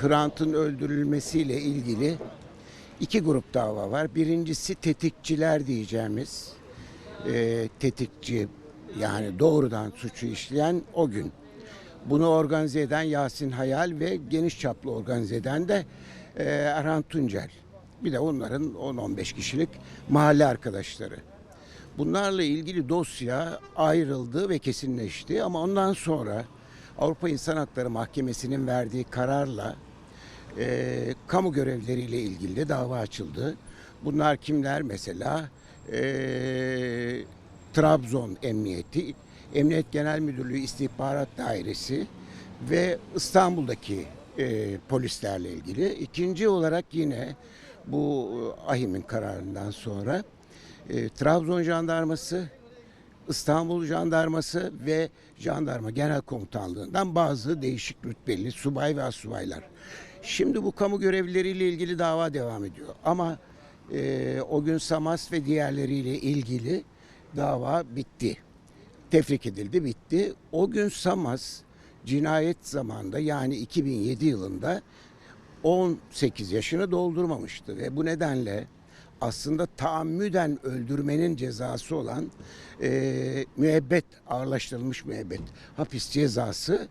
Hrant'ın öldürülmesiyle ilgili iki grup dava var. Birincisi tetikçiler diyeceğimiz e, tetikçi yani doğrudan suçu işleyen o gün. Bunu organize eden Yasin Hayal ve geniş çaplı organize eden de e, Erhan Tuncel. Bir de onların 10-15 kişilik mahalle arkadaşları. Bunlarla ilgili dosya ayrıldı ve kesinleşti ama ondan sonra Avrupa İnsan Hakları Mahkemesi'nin verdiği kararla e, kamu görevleriyle ilgili de dava açıldı. Bunlar kimler mesela? E, Trabzon Emniyeti, Emniyet Genel Müdürlüğü İstihbarat Dairesi ve İstanbul'daki e, polislerle ilgili. İkinci olarak yine bu e, AHİM'in kararından sonra e, Trabzon Jandarması, İstanbul Jandarması ve Jandarma Genel Komutanlığından bazı değişik rütbeli subay ve asubaylar. Şimdi bu kamu görevlileriyle ilgili dava devam ediyor. Ama e, o gün Samas ve diğerleriyle ilgili dava bitti. Tefrik edildi, bitti. O gün Samas cinayet zamanında yani 2007 yılında 18 yaşını doldurmamıştı ve bu nedenle aslında taammüden öldürmenin cezası olan e, müebbet ağırlaştırılmış müebbet hapis cezası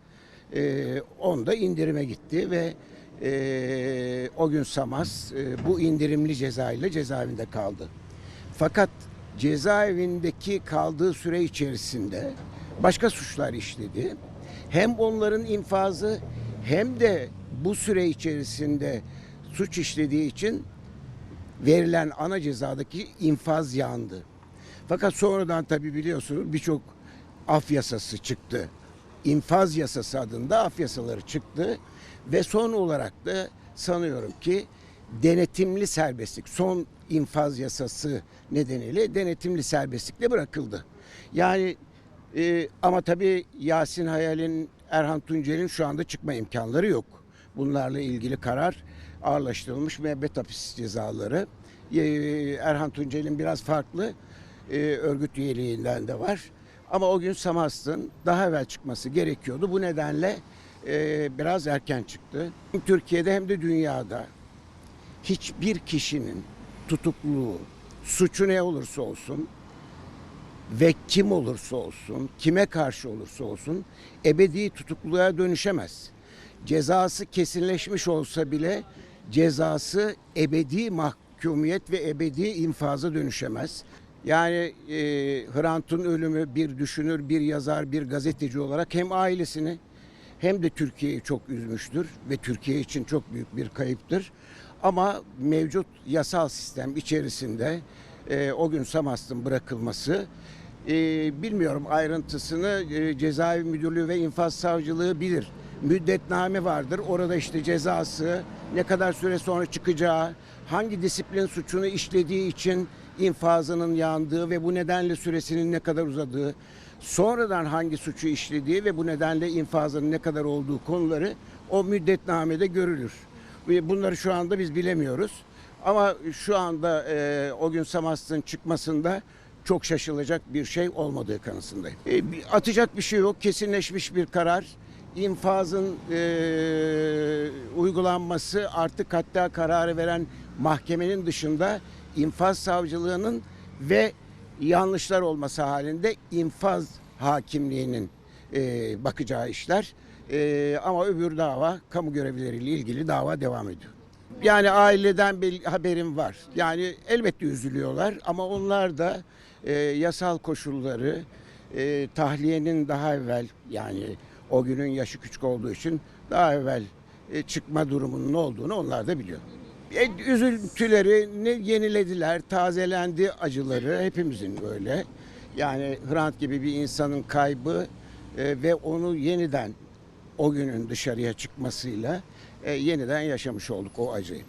e, onda indirime gitti ve e, o gün Samas e, bu indirimli cezayla cezaevinde kaldı. Fakat cezaevindeki kaldığı süre içerisinde başka suçlar işledi. Hem onların infazı hem de bu süre içerisinde suç işlediği için verilen ana cezadaki infaz yandı. Fakat sonradan tabi biliyorsunuz birçok af yasası çıktı. İnfaz yasası adında af yasaları çıktı ve son olarak da sanıyorum ki denetimli serbestlik son infaz yasası nedeniyle denetimli serbestlikle bırakıldı. Yani e, ama tabii Yasin Hayal'in, Erhan Tuncel'in şu anda çıkma imkanları yok. Bunlarla ilgili karar ağırlaştırılmış müebbet hapis cezaları. Erhan Tuncel'in biraz farklı e, örgüt üyeliğinden de var. Ama o gün Samast'ın daha evvel çıkması gerekiyordu. Bu nedenle e, biraz erken çıktı. Hem Türkiye'de hem de dünyada hiçbir kişinin tutukluluğu, suçu ne olursa olsun ve kim olursa olsun, kime karşı olursa olsun ebedi tutukluluğa dönüşemez. Cezası kesinleşmiş olsa bile cezası ebedi mahkumiyet ve ebedi infaza dönüşemez. Yani e, Hrant'ın ölümü bir düşünür, bir yazar, bir gazeteci olarak hem ailesini hem de Türkiye'yi çok üzmüştür ve Türkiye için çok büyük bir kayıptır. Ama mevcut yasal sistem içerisinde e, o gün Samast'ın bırakılması e, bilmiyorum ayrıntısını e, cezaevi müdürlüğü ve infaz savcılığı bilir. Müddetname vardır. Orada işte cezası, ne kadar süre sonra çıkacağı, hangi disiplin suçunu işlediği için infazının yandığı ve bu nedenle süresinin ne kadar uzadığı, sonradan hangi suçu işlediği ve bu nedenle infazının ne kadar olduğu konuları o müddetnamede görülür. Bunları şu anda biz bilemiyoruz. Ama şu anda e, o gün Samast'ın çıkmasında çok şaşılacak bir şey olmadığı kanısındayım. E, atacak bir şey yok. Kesinleşmiş bir karar. İnfazın e, uygulanması artık hatta kararı veren mahkemenin dışında infaz savcılığının ve yanlışlar olması halinde infaz hakimliğinin e, bakacağı işler. E, ama öbür dava kamu görevlileriyle ilgili dava devam ediyor. Yani aileden bir haberim var. Yani elbette üzülüyorlar ama onlar da e, yasal koşulları e, tahliyenin daha evvel yani o günün yaşı küçük olduğu için daha evvel e, çıkma durumunun olduğunu onlar da biliyor. E, üzüntüleri ne yenilediler, tazelendi acıları hepimizin böyle. Yani Hrant gibi bir insanın kaybı e, ve onu yeniden o günün dışarıya çıkmasıyla e, yeniden yaşamış olduk o acıyı.